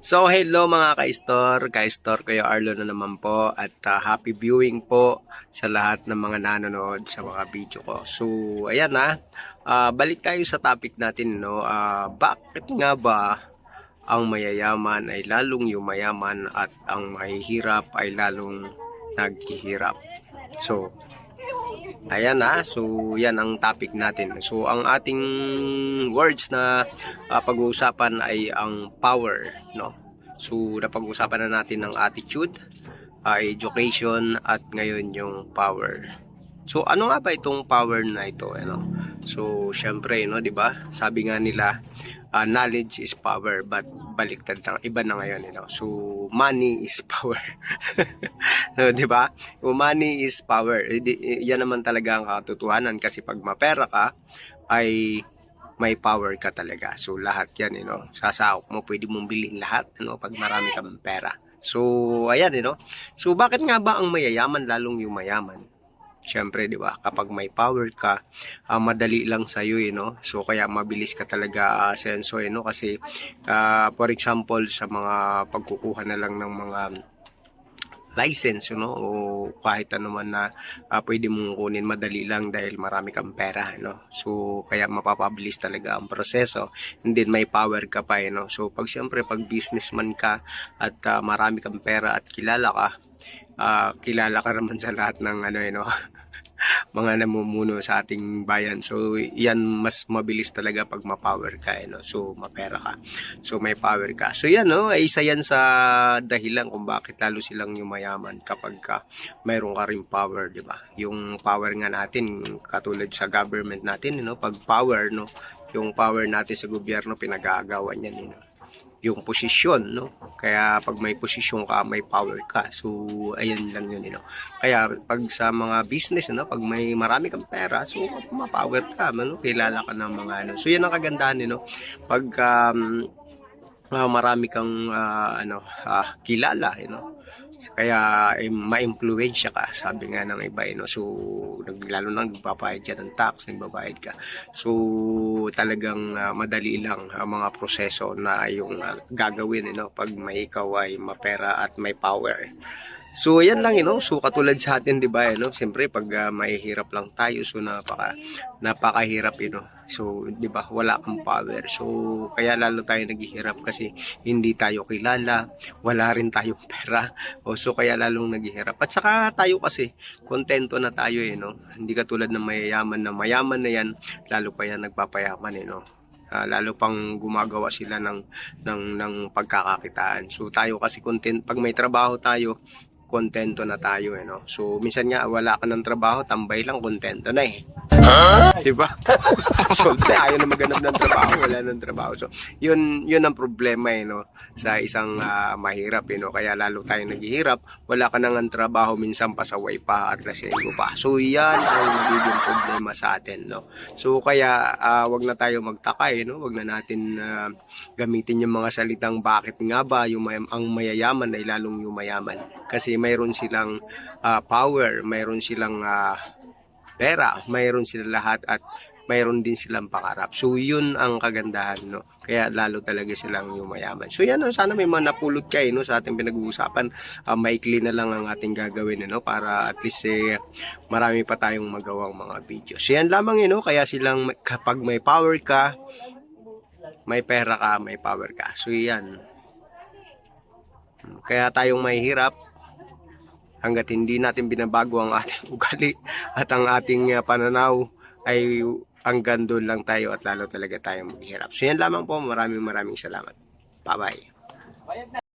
So hello mga ka-store, ka-store kayo Arlo na naman po at ah, happy viewing po sa lahat ng mga nanonood sa mga video ko. So ayan na, Ah, balik tayo sa topic natin no. Ah, bakit nga ba ang mayayaman ay lalong yumayaman at ang mahihirap ay lalong naghihirap? So Ayan na, so yan ang topic natin. So ang ating words na ah, pag-uusapan ay ang power, no? So napag-uusapan na natin ang attitude, ah, education at ngayon yung power. So ano nga ba itong power na ito, ano? So syempre, no, 'di ba? Sabi nga nila, ah, knowledge is power, but baliktad na, iba na ngayon, you know. So money is power. no, 'di ba? Kung money is power. Eh, eh, yan naman talaga ang katotohanan kasi pag mapera ka ay may power ka talaga. So lahat 'yan, you know. Sasahok mo, pwede mong bilhin lahat, ano, pag marami kang pera. So ayan, you know. So bakit nga ba ang mayayaman lalong yung Siyempre, 'di ba? Kapag may power ka, ah, madali lang sa iyo, eh, no? So kaya mabilis ka talaga uh, senso, eh, no? Kasi ah, for example, sa mga pagkukuha na lang ng mga license, no? O kahit ano man na ah, pwede mong kunin madali lang dahil marami kang pera, no? So, kaya mapapabilis talaga ang proseso. And then, may power ka pa, eh, no? So, pag siyempre, pag businessman ka at ah, marami kang pera at kilala ka, ah, kilala ka naman sa lahat ng ano, eh, no? mga namumuno sa ating bayan. So, yan mas mabilis talaga pag ma-power ka, eh, no? So, mapera ka. So, may power ka. So, yan, no? Ay, isa yan sa dahilan kung bakit lalo silang yumayaman kapag ka mayroon ka rin power, di ba? Yung power nga natin, katulad sa government natin, no? Pag power, no? Yung power natin sa gobyerno, pinag-aagawan yan, eh, no? Yung posisyon, no? Kaya pag may posisyon ka, may power ka. So, ayan lang yun, you know. Kaya pag sa mga business, no? Pag may marami kang pera, so ma-power ka, no? Kilala ka ng mga ano. So, yan ang kagandahan, you know. Pag um, ah, marami kang ah, ano, ah, kilala, you know. Kaya eh, ma-impluwensya ka, sabi nga ng iba, you know. So, lalo na nagbabayad ka ng tax, nagbabayad ka. So, talagang ah, madali lang ang mga proseso na yung ah, gagawin, you know, pag may ikaw ay mapera at may power. So, yan lang, you know. So, katulad sa atin, di ba, you know, siyempre, pag ah, mahihirap lang tayo, so, napaka, napakahirap, you know. So, di ba, wala kang power. So, kaya lalo tayo naghihirap kasi hindi tayo kilala, wala rin tayong pera. O, so, kaya lalong naghihirap. At saka tayo kasi, kontento na tayo, eh, no. Hindi katulad ng mayayaman na mayaman na yan, lalo pa yan nagpapayaman, eh, no. Ah, lalo pang gumagawa sila ng ng ng pagkakakitaan. So tayo kasi content pag may trabaho tayo, kontento na tayo eh no. So minsan nga wala ka ng trabaho, tambay lang kontento na eh. Di ba? so ayaw na maganap ng trabaho, wala ng trabaho. So yun yun ang problema eh no sa isang ah, mahirap eh no. Kaya lalo tayo naghihirap, wala ka nang ang trabaho minsan pasaway pa at lasenggo pa. So yan ang magiging problema sa atin no. So kaya ah, wag na tayo magtaka eh, no? Wag na natin ah, gamitin yung mga salitang bakit nga ba yung may- ang mayayaman ay lalong yumayaman. Kasi mayroon silang ah, power, mayroon silang ah, pera, mayroon sila lahat at mayroon din silang pangarap. So yun ang kagandahan, no? Kaya lalo talaga silang yumayaman. So yan, no? sana may mga napulot kayo no, sa ating pinag-uusapan. Ah, maikli na lang ang ating gagawin, no? Para at least eh, marami pa tayong magawang mga video. So yan lamang yun, no? Kaya silang kapag may power ka, may pera ka, may power ka. So yan. Kaya tayong mahihirap, hanggat hindi natin binabago ang ating ugali at ang ating uh, pananaw ay hanggang doon lang tayo at lalo talaga tayong maghihirap. So yan lamang po. Maraming maraming salamat. Bye-bye.